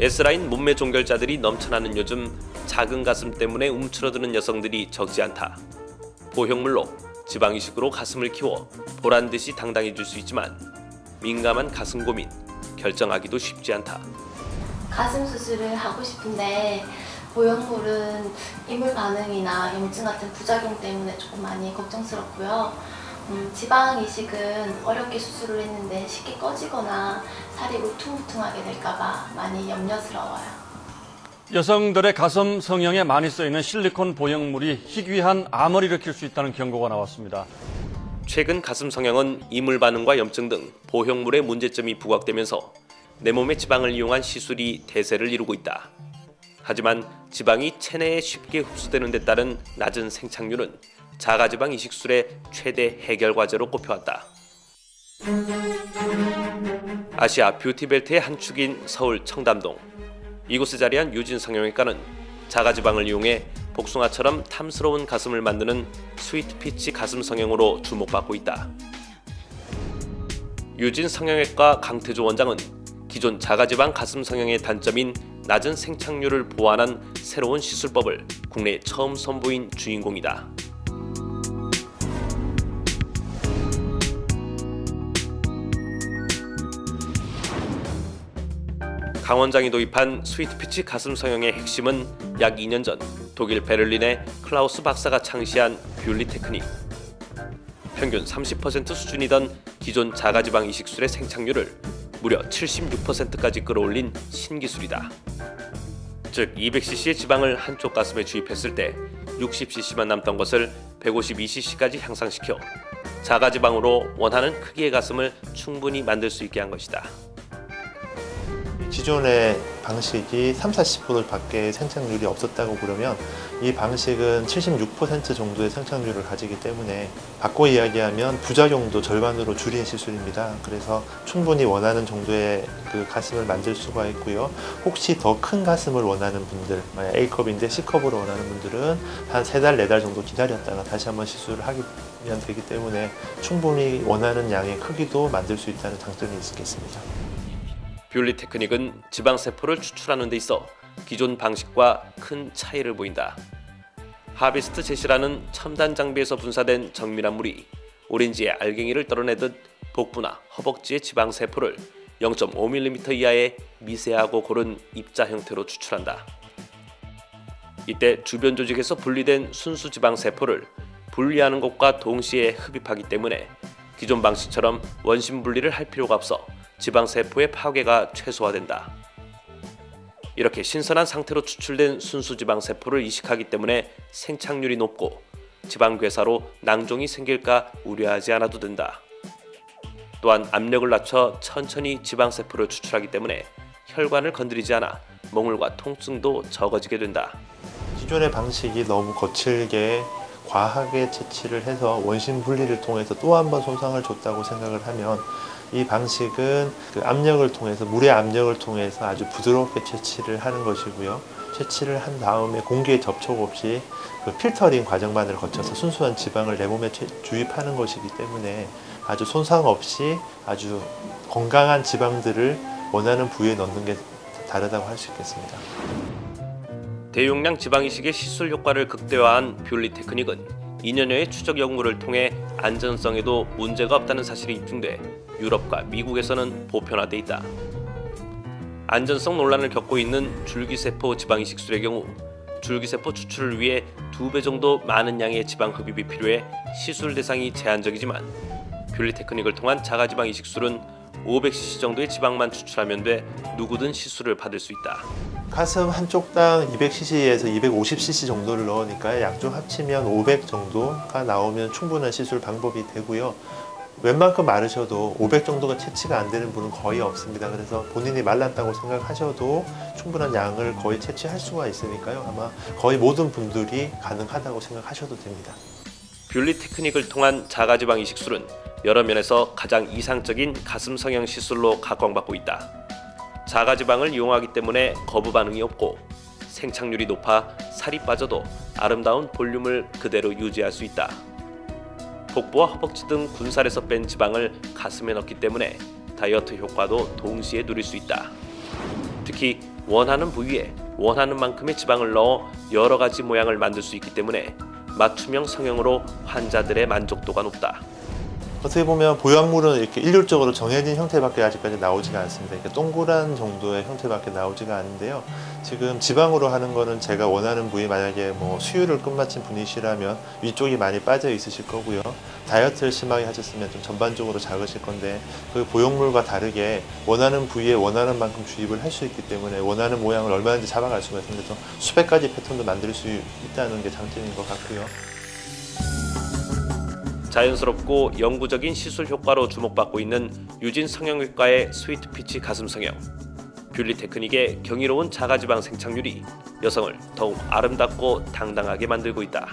S라인 몸매 종결자들이 넘쳐나는 요즘 작은 가슴 때문에 움츠러드는 여성들이 적지 않다. 보형물로 지방 이식으로 가슴을 키워 보란 듯이 당당해질 수 있지만 민감한 가슴 고민 결정하기도 쉽지 않다. 가슴 수술을 하고 싶은데 보형물은 이물 반응이나 염증 같은 부작용 때문에 조금 많이 걱정스럽고요. 음, 지방 이식은 어렵게 수술을 했는데 쉽게 꺼지거나 살이 울퉁불퉁하게 될까봐 많이 염려스러워요. 여성들의 가슴 성형에 많이 쓰이는 실리콘 보형물이 희귀한 암을 일으킬 수 있다는 경고가 나왔습니다. 최근 가슴 성형은 이물 반응과 염증 등 보형물의 문제점이 부각되면서 내 몸의 지방을 이용한 시술이 대세를 이루고 있다. 하지만 지방이 체내에 쉽게 흡수되는 데 따른 낮은 생착률은 자가지방 이식술의 최대 해결 과제로 꼽혀왔다. 아시아 뷰티벨트의 한 축인 서울 청담동. 이곳에 자리한 유진 성형외과는 자가지방을 이용해 복숭아처럼 탐스러운 가슴을 만드는 스위트 피치 가슴 성형으로 주목받고 있다. 유진 성형외과 강태조 원장은 기존 자가지방 가슴 성형의 단점인 낮은 생착률을 보완한 새로운 시술법을 국내에 처음 선보인 주인공이다. 강 원장이 도입한 스위트피치 가슴 성형의 핵심은 약 2년 전 독일 베를린의 클라우스 박사가 창시한 뷰리 테크닉. 평균 30% 수준이던 기존 자가지방 이식술의 생착률을 무려 76%까지 끌어올린 신기술이다. 즉 200cc의 지방을 한쪽 가슴에 주입했을 때 60cc만 남던 것을 152cc까지 향상시켜 자가지방으로 원하는 크기의 가슴을 충분히 만들 수 있게 한 것이다. 기존의 방식이 3, 40%밖에 생착률이 없었다고 그러면 이 방식은 76% 정도의 생착률을 가지기 때문에 바꿔 이야기하면 부작용도 절반으로 줄인 시술입니다. 그래서 충분히 원하는 정도의 그 가슴을 만들 수가 있고요. 혹시 더 큰 가슴을 원하는 분들, A컵인데 C컵으로 원하는 분들은 한세 달, 네달 정도 기다렸다가 다시 한번 시술을 하면 되기 때문에 충분히 원하는 양의 크기도 만들 수 있다는 장점이 있겠습니다. 뷰리 테크닉은 지방 세포를 추출하는 데 있어 기존 방식과 큰 차이를 보인다. 하비스트 제시라는 첨단 장비에서 분사된 정밀한 물이 오렌지의 알갱이를 떨어내듯 복부나 허벅지의 지방 세포를 0.5mm 이하의 미세하고 고른 입자 형태로 추출한다. 이때 주변 조직에서 분리된 순수 지방 세포를 분리하는 것과 동시에 흡입하기 때문에 기존 방식처럼 원심 분리를 할 필요가 없어 지방 세포의 파괴가 최소화된다. 이렇게 신선한 상태로 추출된 순수 지방 세포를 이식하기 때문에 생착률이 높고 지방 괴사로 낭종이 생길까 우려하지 않아도 된다. 또한 압력을 낮춰 천천히 지방 세포를 추출하기 때문에 혈관을 건드리지 않아 몽울과 통증도 적어지게 된다. 기존의 방식이 너무 거칠게 과하게 채취를 해서 원심 분리를 통해서 또 한 번 손상을 줬다고 생각을 하면 이 방식은 그 압력을 통해서 물의 압력을 통해서 아주 부드럽게 채취를 하는 것이고요. 채취를 한 다음에 공기에 접촉 없이 그 필터링 과정만을 거쳐서 순수한 지방을 내 몸에 주입하는 것이기 때문에 아주 손상 없이 아주 건강한 지방들을 원하는 부위에 넣는 게 다르다고 할 수 있겠습니다. 대용량 지방 이식의 시술 효과를 극대화한 뷰리 테크닉은 2년여의 추적 연구를 통해 안전성에도 문제가 없다는 사실이 입증돼 유럽과 미국에서는 보편화돼 있다. 안전성 논란을 겪고 있는 줄기세포 지방 이식술의 경우 줄기세포 추출을 위해 두 배 정도 많은 양의 지방 흡입이 필요해 시술 대상이 제한적이지만 뷰리 테크닉을 통한 자가지방 이식술은 500cc 정도의 지방만 추출하면 돼 누구든 시술을 받을 수 있다. 가슴 한쪽당 200cc에서 250cc 정도를 넣으니까 양쪽 합치면 500 정도가 나오면 충분한 시술 방법이 되고요. 웬만큼 마르셔도 500 정도가 채취가 안 되는 분은 거의 없습니다. 그래서 본인이 말랐다고 생각하셔도 충분한 양을 거의 채취할 수가 있으니까요. 아마 거의 모든 분들이 가능하다고 생각하셔도 됩니다. 뷰리 테크닉을 통한 자가지방 이식술은 여러 면에서 가장 이상적인 가슴 성형 시술로 각광받고 있다. 자가지방을 이용하기 때문에 거부 반응이 없고 생착률이 높아 살이 빠져도 아름다운 볼륨을 그대로 유지할 수 있다. 복부와 허벅지 등 군살에서 뺀 지방을 가슴에 넣기 때문에 다이어트 효과도 동시에 누릴 수 있다. 특히 원하는 부위에 원하는 만큼의 지방을 넣어 여러 가지 모양을 만들 수 있기 때문에 맞춤형 성형으로 환자들의 만족도가 높다. 어떻게 보면 보형물은 이렇게 일률적으로 정해진 형태밖에 아직까지 나오지가 않습니다. 이렇게 동그란 정도의 형태밖에 나오지가 않는데요. 지금 지방으로 하는 거는 제가 원하는 부위 만약에 뭐 수유를 끝마친 분이시라면 위쪽이 많이 빠져 있으실 거고요. 다이어트를 심하게 하셨으면 좀 전반적으로 작으실 건데 그 보형물과 다르게 원하는 부위에 원하는 만큼 주입을 할 수 있기 때문에 원하는 모양을 얼마든지 잡아갈 수가. 좀 수백 가지 패턴도 만들 수 있다는 게 장점인 것 같고요. 자연스럽고 영구적인 시술 효과로 주목받고 있는 유진 성형외과의 스위트 피치 가슴 성형. 뷰리 테크닉의 경이로운 자가지방 생착률이 여성을 더욱 아름답고 당당하게 만들고 있다.